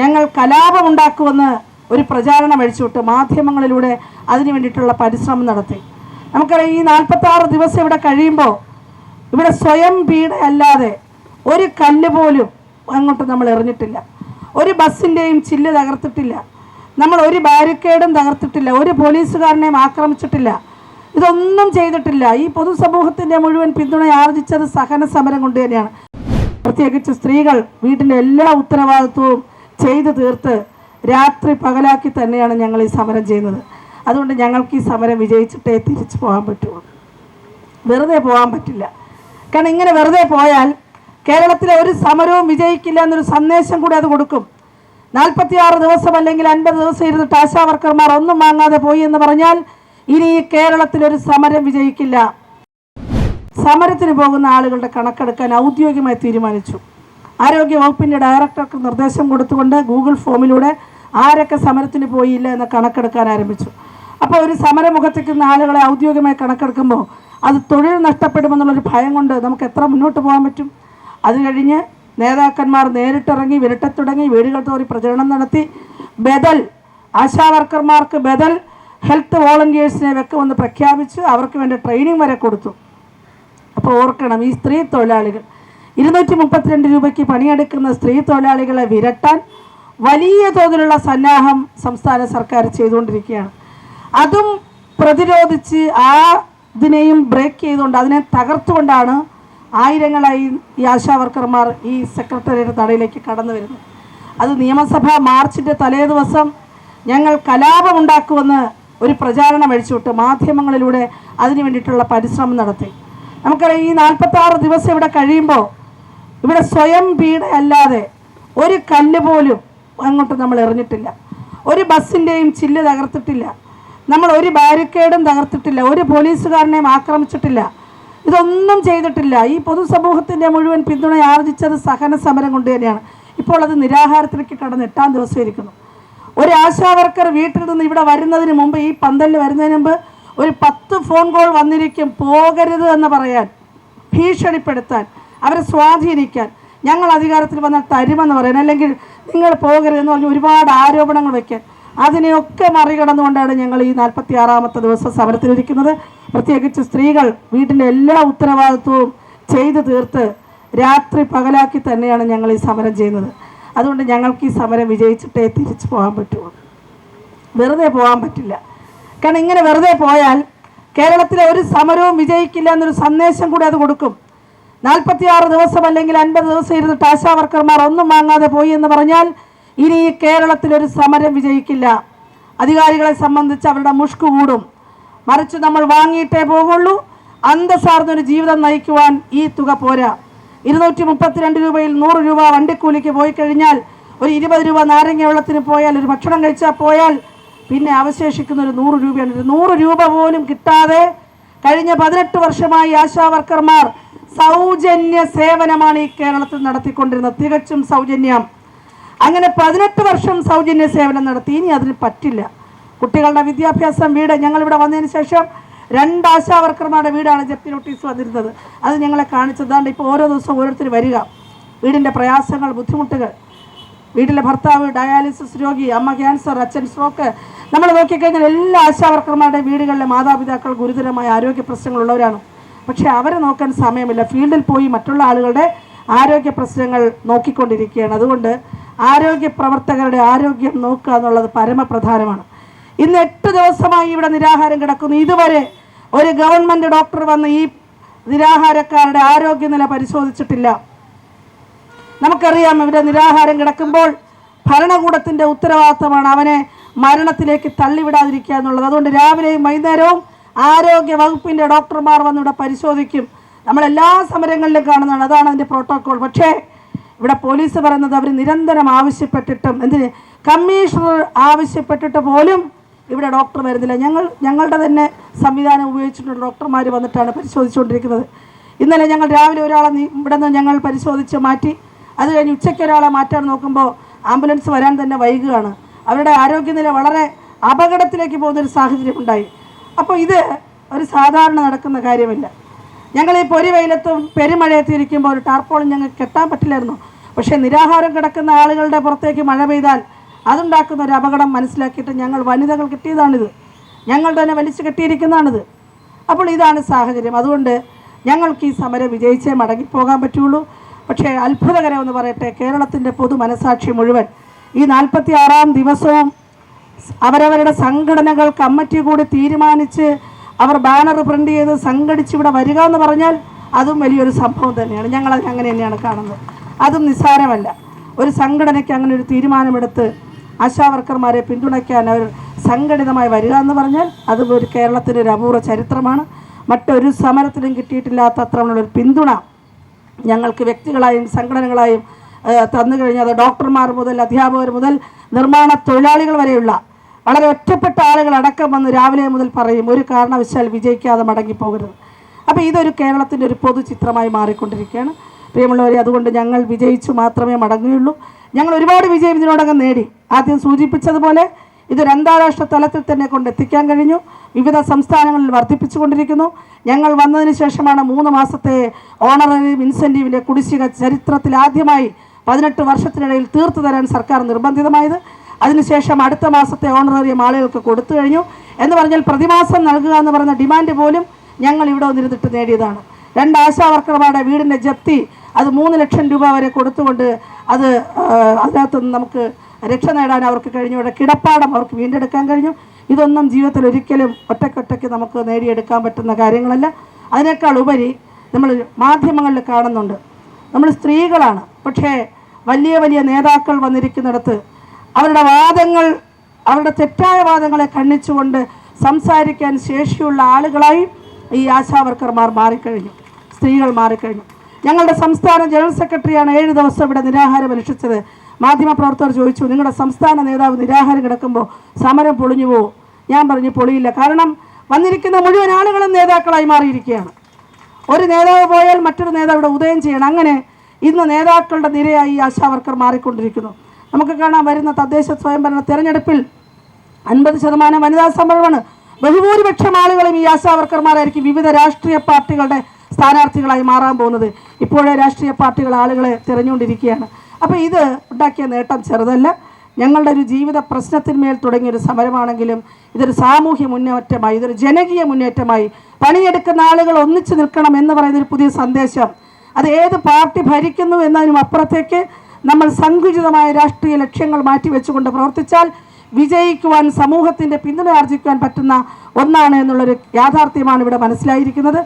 ഞങ്ങൾ കലാപമുണ്ടാക്കുമെന്ന് ഒരു പ്രചാരണം അഴിച്ചുവിട്ട് മാധ്യമങ്ങളിലൂടെ അതിനു വേണ്ടിയിട്ടുള്ള പരിശ്രമം നടത്തി. നമുക്കറിയാം ഈ നാൽപ്പത്താറ് ദിവസം ഇവിടെ കഴിയുമ്പോൾ ഇവിടെ സ്വയം പീഡയല്ലാതെ ഒരു കല്ല് പോലും അങ്ങോട്ട് നമ്മൾ എറിഞ്ഞിട്ടില്ല. ഒരു ബസ്സിന്റെയും ചില്ല് തകർത്തിട്ടില്ല. നമ്മൾ ഒരു ബാരിക്കേഡും തകർത്തിട്ടില്ല. ഒരു പോലീസുകാരനെയും ആക്രമിച്ചിട്ടില്ല. ഇതൊന്നും ചെയ്തിട്ടില്ല. ഈ പൊതുസമൂഹത്തിന്റെ മുഴുവൻ പിന്തുണ ആർജിച്ചത് സഹന സമരം കൊണ്ട് തന്നെയാണ്. പ്രത്യേകിച്ച് സ്ത്രീകൾ വീട്ടിന്റെ എല്ലാ ഉത്തരവാദിത്വവും ചെയ്തു തീർത്ത് രാത്രി പകലാക്കി തന്നെയാണ് ഞങ്ങൾ ഈ സമരം ചെയ്യുന്നത്. അതുകൊണ്ട് ഞങ്ങൾക്ക് ഈ സമരം വിജയിച്ചിട്ടേ തിരിച്ചു പോകാൻ പറ്റുള്ളൂ. വെറുതെ പോകാൻ പറ്റില്ല. കാരണം ഇങ്ങനെ വെറുതെ പോയാൽ കേരളത്തിലെ ഒരു സമരവും വിജയിക്കില്ല എന്നൊരു സന്ദേശം കൂടി അത് കൊടുക്കും. നാൽപ്പത്തിയാറ് ദിവസം അല്ലെങ്കിൽ അൻപത് ദിവസം ഇരുന്നിട്ട് ആശാ വർക്കർമാർ ഒന്നും വാങ്ങാതെ പോയി എന്ന് പറഞ്ഞാൽ ഇനി ഈ കേരളത്തിലൊരു സമരം വിജയിക്കില്ല. സമരത്തിന് പോകുന്ന ആളുകളുടെ കണക്കെടുക്കാൻ ഔദ്യോഗികമായി തീരുമാനിച്ചു. ആരോഗ്യ വകുപ്പിന്റെ ഡയറക്ടർക്ക് നിർദ്ദേശം കൊടുത്തുകൊണ്ട് ഗൂഗിൾ ഫോമിലൂടെ ആരൊക്കെ സമരത്തിന് പോയില്ല എന്ന് കണക്കെടുക്കാൻ ആരംഭിച്ചു. അപ്പോൾ ഒരു സമരമുഖത്തേക്കുന്ന ആളുകളെ ഔദ്യോഗികമായി കണക്കെടുക്കുമ്പോൾ അത് തൊഴിൽ നഷ്ടപ്പെടുമെന്നുള്ളൊരു ഭയം കൊണ്ട് നമുക്ക് എത്ര മുന്നോട്ട് പോകാൻ പറ്റും? അത് കഴിഞ്ഞ് നേതാക്കന്മാർ നേരിട്ടിറങ്ങി വിരട്ടത്തുടങ്ങി വീടുകൾ തോറി പ്രചരണം നടത്തി. ബദൽ ആശാവർക്കർമാർക്ക് ബദൽ ഹെൽത്ത് വോളണ്ടിയേഴ്സിനെ വെക്കുമെന്ന് പ്രഖ്യാപിച്ച് അവർക്ക് വേണ്ട ട്രെയിനിങ് വരെ കൊടുത്തു. അപ്പോൾ ഓർക്കണം ഈ സ്ത്രീ തൊഴിലാളികൾ. ഇരുന്നൂറ്റി മുപ്പത്തിരണ്ട് രൂപയ്ക്ക് പണിയെടുക്കുന്ന സ്ത്രീ തൊഴിലാളികളെ വിരട്ടാൻ വലിയ തോതിലുള്ള സന്നാഹം സംസ്ഥാന സർക്കാർ ചെയ്തുകൊണ്ടിരിക്കുകയാണ്. അതും പ്രതിരോധിച്ച് ആ ഇതിനെയും ബ്രേക്ക് ചെയ്തുകൊണ്ട് അതിനെ തകർത്തുകൊണ്ടാണ് ആയിരങ്ങളായി ഈ ആശാവർക്കർമാർ ഈ സെക്രട്ടേറിയറ്റ് തടയിലേക്ക് കടന്നു വരുന്നത്. അത് നിയമസഭാ മാർച്ചിന്റെ തലേ ദിവസം ഞങ്ങൾ കലാപമുണ്ടാക്കുമെന്ന് ഒരു പ്രചാരണം അഴിച്ചുവിട്ട് മാധ്യമങ്ങളിലൂടെ അതിനു വേണ്ടിയിട്ടുള്ള പരിശ്രമം നടത്തി. നമുക്കറിയാം ഈ നാൽപ്പത്താറ് ദിവസം ഇവിടെ കഴിയുമ്പോൾ ഇവിടെ സ്വയം പീഡയല്ലാതെ ഒരു കല്ല് പോലും അങ്ങോട്ട് നമ്മൾ എറിഞ്ഞിട്ടില്ല. ഒരു ബസ്സിന്റെയും ചില്ല് തകർത്തിട്ടില്ല. നമ്മൾ ഒരു ബാരിക്കേഡും തകർത്തിട്ടില്ല. ഒരു പോലീസുകാരനെയും ആക്രമിച്ചിട്ടില്ല. ഇതൊന്നും ചെയ്തിട്ടില്ല. ഈ പൊതുസമൂഹത്തിന്റെ മുഴുവൻ പിന്തുണ ആർജിച്ചത് സഹന സമരം കൊണ്ട് തന്നെയാണ്. ഇപ്പോൾ അത് നിരാഹാരത്തിലേക്ക് കടന്ന് എട്ടാം ദിവസം ഇരിക്കുന്നു. ഒരു ആശാ വർക്കർ വീട്ടിൽ നിന്ന് ഇവിടെ വരുന്നതിന് മുമ്പ് ഈ പന്തലിൽ വരുന്നതിന് മുമ്പ് ഒരു പത്ത് ഫോൺ കോൾ വന്നിരിക്കും. പോകരുത് എന്ന് പറയാൻ ഭീഷണിപ്പെടുത്താൻ. അവരെ സ്വാധീനിക്കാൻ. ഞങ്ങൾ അധികാരത്തിൽ വന്നാൽ തരുമെന്ന് പറയാൻ അല്ലെങ്കിൽ നിങ്ങൾ പോകരുതെന്ന് പറഞ്ഞ് ഒരുപാട് ആരോപണങ്ങൾ വയ്ക്കാൻ അതിനെയൊക്കെ മറികടന്നുകൊണ്ടാണ് ഞങ്ങൾ ഈ നാൽപ്പത്തി ആറാമത്തെ ദിവസം സമരത്തിലിരിക്കുന്നത്. പ്രത്യേകിച്ച് സ്ത്രീകൾ വീട്ടിന്റെ എല്ലാ ഉത്തരവാദിത്വവും ചെയ്തു തീർത്ത് രാത്രി പകലാക്കി തന്നെയാണ് ഞങ്ങൾ ഈ സമരം ചെയ്യുന്നത്. അതുകൊണ്ട് ഞങ്ങൾക്ക് ഈ സമരം വിജയിച്ചിട്ടേ തിരിച്ചു പോകാൻ പറ്റുള്ളൂ വെറുതെ പോകാൻ പറ്റില്ല. കാരണം ഇങ്ങനെ വെറുതെ പോയാൽ കേരളത്തിലെ ഒരു സമരവും വിജയിക്കില്ല എന്നൊരു സന്ദേശം കൂടി അത് കൊടുക്കും. നാൽപ്പത്തിയാറ് ദിവസം അല്ലെങ്കിൽ അൻപത് ദിവസം ഇരുന്നിട്ട് ആശാ വർക്കർമാർ ഒന്നും വാങ്ങാതെ പോയി എന്ന് പറഞ്ഞാൽ ഇനി ഈ കേരളത്തിൽ ഒരു സമരം വിജയിക്കില്ല. അധികാരികളെ സംബന്ധിച്ച് അവരുടെ മുഷ്ക് കൂടും. മറിച്ച് നമ്മൾ വാങ്ങിയിട്ടേ പോകുള്ളൂ അന്തസ്സാർന്നൊരു ജീവിതം നയിക്കുവാൻ ഈ തുക പോരാ. ഇരുന്നൂറ്റി മുപ്പത്തിരണ്ട് രൂപയിൽ നൂറ് രൂപ വണ്ടിക്കൂലിക്ക് പോയി കഴിഞ്ഞാൽ ഒരു ഇരുപത് രൂപ നാരങ്ങ വെള്ളത്തിന് പോയാൽ ഒരു ഭക്ഷണം കഴിച്ചാൽ പോയാൽ പിന്നെ അവശേഷിക്കുന്ന ഒരു നൂറ് രൂപയാണ്. ഒരു നൂറ് രൂപ പോലും കിട്ടാതെ കഴിഞ്ഞ പതിനെട്ട് വർഷമായി ആശാ വർക്കർമാർ സൗജന്യ സേവനമാണ് ഈ കേരളത്തിൽ നടത്തിക്കൊണ്ടിരുന്നത്. തികച്ചും സൗജന്യം. അങ്ങനെ പതിനെട്ട് വർഷം സൗജന്യ സേവനം നടത്തി. ഇനി അതിന് പറ്റില്ല. കുട്ടികളുടെ വിദ്യാഭ്യാസം വീട് ഞങ്ങളിവിടെ വന്നതിന് ശേഷം രണ്ട് ആശാ വർക്കർമാരുടെ വീടാണ് ജപ്തി നോട്ടീസ് വന്നിരുന്നത്. അത് ഞങ്ങളെ കാണിച്ചതാണ്ട് ഇപ്പോൾ ഓരോ ദിവസവും ഓരോരുത്തർ വരിക. വീടിന്റെ പ്രയാസങ്ങൾ ബുദ്ധിമുട്ടുകൾ. വീട്ടിലെ ഭർത്താവ് ഡയാലിസിസ് രോഗി അമ്മ ക്യാൻസർ അച്ഛൻ സ്ട്രോക്ക്. നമ്മൾ നോക്കിക്കഴിഞ്ഞാൽ എല്ലാ ആശാ വർക്കർമാരുടെയും വീടുകളിലെ മാതാപിതാക്കൾ ഗുരുതരമായ ആരോഗ്യ പ്രശ്നങ്ങളുള്ളവരാണ് പക്ഷേ അവരെ നോക്കാൻ സമയമില്ല. ഫീൽഡിൽ പോയി മറ്റുള്ള ആളുകളുടെ ആരോഗ്യ പ്രശ്നങ്ങൾ നോക്കിക്കൊണ്ടിരിക്കുകയാണ്. അതുകൊണ്ട് ആരോഗ്യ പ്രവർത്തകരുടെ ആരോഗ്യം നോക്കുക എന്നുള്ളത് പരമപ്രധാനമാണ്. ഇന്ന് എട്ട് ദിവസമായി ഇവിടെ നിരാഹാരം കിടക്കുന്നു. ഇതുവരെ ഒരു ഗവൺമെന്റ് ഡോക്ടർ വന്ന് ഈ നിരാഹാരക്കാരുടെ ആരോഗ്യനില പരിശോധിച്ചിട്ടില്ല. നമുക്കറിയാം ഇവിടെ നിരാഹാരം കിടക്കുമ്പോൾ ഭരണകൂടത്തിന്റെ ഉത്തരവാദിത്തമാണ് അവനെ മരണത്തിലേക്ക് തള്ളിവിടാതിരിക്കുക എന്നുള്ളത്. അതുകൊണ്ട് രാവിലെയും വൈകുന്നേരവും ആരോഗ്യ വകുപ്പിന്റെ ഡോക്ടർമാർ വന്നിവിടെ പരിശോധിക്കും. നമ്മളെല്ലാ സമരങ്ങളിലും കാണുന്നതാണ്. അതാണ് അതിന്റെ പ്രോട്ടോക്കോൾ പക്ഷേ ഇവിടെ പോലീസ് പറയുന്നത് അവർ നിരന്തരം ആവശ്യപ്പെട്ടിട്ടും എന്തിന്? കമ്മീഷണർ ആവശ്യപ്പെട്ടിട്ട് പോലും ഇവിടെ ഡോക്ടർ വരുന്നില്ല. ഞങ്ങൾ ഞങ്ങളുടെ തന്നെ സംവിധാനം ഉപയോഗിച്ചിട്ടുള്ള ഡോക്ടർമാർ വന്നിട്ടാണ് പരിശോധിച്ചുകൊണ്ടിരിക്കുന്നത്. ഇന്നലെ ഞങ്ങൾ രാവിലെ ഒരാളെ ഇവിടെ നിന്ന് ഞങ്ങൾ പരിശോധിച്ച് മാറ്റി. അത് കഴിഞ്ഞ് ഉച്ചയ്ക്ക് ഒരാളെ മാറ്റാൻ നോക്കുമ്പോൾ ആംബുലൻസ് വരാൻ തന്നെ വൈകുകയാണ്. അവരുടെ ആരോഗ്യനില വളരെ അപകടത്തിലേക്ക് പോകുന്നൊരു സാഹചര്യം ഉണ്ടായി. അപ്പോൾ ഇത് ഒരു സാധാരണ നടക്കുന്ന കാര്യമില്ല. ഞങ്ങൾ ഈ പൊരി വെയിലത്തും പെരുമഴയത്തും ഇരിക്കുമ്പോൾ ഒരു ടാർപ്പോളും ഞങ്ങൾക്ക് കെട്ടാൻ പറ്റില്ലായിരുന്നു. പക്ഷേ നിരാഹാരം കിടക്കുന്ന ആളുകളുടെ പുറത്തേക്ക് മഴ പെയ്താൽ അതുണ്ടാക്കുന്ന ഒരു അപകടം മനസ്സിലാക്കിയിട്ട് ഞങ്ങൾ വനിതകൾ കിട്ടിയതാണിത്. ഞങ്ങൾ തന്നെ വലിച്ചു കെട്ടിയിരിക്കുന്നതാണിത്. അപ്പോൾ ഇതാണ് സാഹചര്യം. അതുകൊണ്ട് ഞങ്ങൾക്ക് ഈ സമരം വിജയിച്ചേ മടങ്ങിപ്പോകാൻ പറ്റുള്ളൂ. പക്ഷേ അത്ഭുതകരമെന്ന് പറയട്ടെ കേരളത്തിന്റെ പൊതു മനസാക്ഷി മുഴുവൻ ഈ നാൽപ്പത്തി ആറാം ദിവസവും അവരവരുടെ സംഘടനകൾ കമ്മിറ്റി കൂടി തീരുമാനിച്ച് അവർ ബാനർ പ്രിന്റ് ചെയ്ത് സംഘടിച്ച് ഇവിടെ വരിക എന്ന് പറഞ്ഞാൽ അതും വലിയൊരു സംഭവം തന്നെയാണ്. ഞങ്ങൾ അങ്ങനെ തന്നെയാണ് കാണുന്നത്. അതും നിസ്സാരമല്ല. ഒരു സംഘടനയ്ക്ക് അങ്ങനെ ഒരു തീരുമാനമെടുത്ത് ആശാവർക്കർമാരെ പിന്തുണയ്ക്കാൻ അവർ സംഘടിതമായി വരിക എന്ന് പറഞ്ഞാൽ അത് ഒരു കേരളത്തിന്റെ ഒരു അപൂർവ ചരിത്രമാണ്. മറ്റൊരു സമരത്തിലും കിട്ടിയിട്ടില്ലാത്ത അത്രമുള്ളൊരു പിന്തുണ ഞങ്ങൾക്ക് വ്യക്തികളായും സംഘടനകളായും തന്നു കഴിഞ്ഞാൽ ഡോക്ടർമാർ മുതൽ അധ്യാപകർ മുതൽ നിർമ്മാണ തൊഴിലാളികൾ വരെയുള്ള വളരെ ഒറ്റപ്പെട്ട ആളുകൾ അടക്കം വന്ന് രാവിലെ മുതൽ പറയും ഒരു കാരണവശാൽ വിജയിക്കാതെ മടങ്ങിപ്പോകരുത്. അപ്പോൾ ഇതൊരു കേരളത്തിന്റെ ഒരു പൊതു ചിത്രമായി മാറിക്കൊണ്ടിരിക്കുകയാണ്. പ്രിയമുള്ളവരെ അതുകൊണ്ട് ഞങ്ങൾ വിജയിച്ചു മാത്രമേ മടങ്ങുകയുള്ളൂ. ഞങ്ങൾ ഒരുപാട് വിജയം ഇതിനോടകം നേടി. ആദ്യം സൂചിപ്പിച്ചതുപോലെ ഇതൊരു അന്താരാഷ്ട്ര തലത്തിൽ തന്നെ കൊണ്ടെത്തിക്കാൻ കഴിഞ്ഞു. വിവിധ സംസ്ഥാനങ്ങളിൽ വർദ്ധിപ്പിച്ചുകൊണ്ടിരിക്കുന്നു. ഞങ്ങൾ വന്നതിന് ശേഷമാണ് മൂന്ന് മാസത്തെ ഓണററി ഇൻസെന്റീവിന്റെ കുടിശ്ശിക ചരിത്രത്തിൽ ആദ്യമായി പതിനെട്ട് വർഷത്തിനിടയിൽ തീർത്തു തരാൻ സർക്കാർ നിർബന്ധിതമായത്. അതിനുശേഷം അടുത്ത മാസത്തെ ഓണററിയം ആളുകൾക്ക് കൊടുത്തു കഴിഞ്ഞു. എന്ന് പറഞ്ഞാൽ പ്രതിമാസം നൽകുക എന്ന് പറയുന്ന ഡിമാൻഡ് പോലും ഞങ്ങൾ ഇവിടെ വന്നിരുന്നിട്ട് നേടിയതാണ്. രണ്ട് ആശാ വർക്കർമാരുടെ വീടിന്റെ ജപ്തി അത് മൂന്ന് ലക്ഷം രൂപ വരെ കൊടുത്തുകൊണ്ട് അത് ആ, അതിനകത്ത് നിന്ന് നമുക്ക് രക്ഷ നേടാൻ അവർക്ക് കഴിഞ്ഞു. ഇവിടെ കിടപ്പാടം അവർക്ക് വീണ്ടെടുക്കാൻ കഴിഞ്ഞു. ഇതൊന്നും ജീവിതത്തിൽ ഒരിക്കലും ഒറ്റക്കൊറ്റയ്ക്ക് നമുക്ക് നേടിയെടുക്കാൻ പറ്റുന്ന കാര്യങ്ങളല്ല. അതിനേക്കാൾ ഉപരി നമ്മൾ മാധ്യമങ്ങളിൽ കാണുന്നുണ്ട്. നമ്മൾ സ്ത്രീകളാണ്. പക്ഷേ വലിയ വലിയ നേതാക്കൾ വന്നിരിക്കുന്നിടത്ത് അവരുടെ വാദങ്ങൾ അവരുടെ തെറ്റായ വാദങ്ങളെ ഖണ്ഡിച്ചുകൊണ്ട് സംസാരിക്കാൻ ശേഷിയുള്ള ആളുകളായി ഈ ആശാവർക്കർമാർ മാറിക്കഴിഞ്ഞു സ്ത്രീകൾ മാറിക്കഴിഞ്ഞു. ഞങ്ങളുടെ സംസ്ഥാന ജനറൽ സെക്രട്ടറിയാണ് ഏഴ് ദിവസം ഇവിടെ നിരാഹാരം അനുഷ്ഠിച്ചത്. മാധ്യമപ്രവർത്തകർ ചോദിച്ചു നിങ്ങളുടെ സംസ്ഥാന നേതാവ് നിരാഹാരം കിടക്കുമ്പോൾ സമരം പൊളിഞ്ഞു പോകും ഞാൻ പറഞ്ഞു പൊളിയില്ല. കാരണം വന്നിരിക്കുന്ന മുഴുവൻ ആളുകളും നേതാക്കളായി മാറിയിരിക്കുകയാണ്. ഒരു നേതാവ് പോയാൽ മറ്റൊരു നേതാവ് ഇവിടെ ഉദയം ചെയ്യണം. അങ്ങനെ ഇന്ന് നേതാക്കളുടെ നിരയായി ആശാവർക്കർ മാറിക്കൊണ്ടിരിക്കുന്നു. നമുക്ക് കാണാൻ വരുന്ന തദ്ദേശ സ്വയംഭരണ തെരഞ്ഞെടുപ്പിൽ അൻപത് ശതമാനം വനിതാ സംവരണമാണ് ബഹുഭൂരിപക്ഷം ആളുകളും ഈ ആശാവർക്കർമാരായിരിക്കും വിവിധ രാഷ്ട്രീയ പാർട്ടികളുടെ സ്ഥാനാർത്ഥികളായി മാറാൻ പോകുന്നത്. ഇപ്പോഴേ രാഷ്ട്രീയ പാർട്ടികൾ ആളുകളെ തിരഞ്ഞുകൊണ്ടിരിക്കുകയാണ്. അപ്പോൾ ഇത് ഉണ്ടാക്കിയ നേട്ടം ചെറുതല്ല. ഞങ്ങളുടെ ഒരു ജീവിത പ്രശ്നത്തിന്മേൽ തുടങ്ങിയൊരു സമരമാണെങ്കിലും ഇതൊരു സാമൂഹ്യ മുന്നേറ്റമായി ഇതൊരു ജനകീയ മുന്നേറ്റമായി പണിയെടുക്കുന്ന ആളുകൾ ഒന്നിച്ചു നിൽക്കണം എന്ന് പറയുന്ന ഒരു പുതിയ സന്ദേശം. അത് ഏത് പാർട്ടി ഭരിക്കുന്നു എന്നതിനും അപ്പുറത്തേക്ക് നമ്മൾ സങ്കുചിതമായ രാഷ്ട്രീയ ലക്ഷ്യങ്ങൾ മാറ്റിവെച്ചുകൊണ്ട് പ്രവർത്തിച്ചാൽ വിജയിക്കുവാൻ സമൂഹത്തിന്റെ പിന്തുണ ആർജിക്കുവാൻ പറ്റുന്ന ഒന്നാണ് എന്നുള്ളൊരു യാഥാർത്ഥ്യമാണ് ഇവിടെ മനസ്സിലായിരിക്കുന്നത്.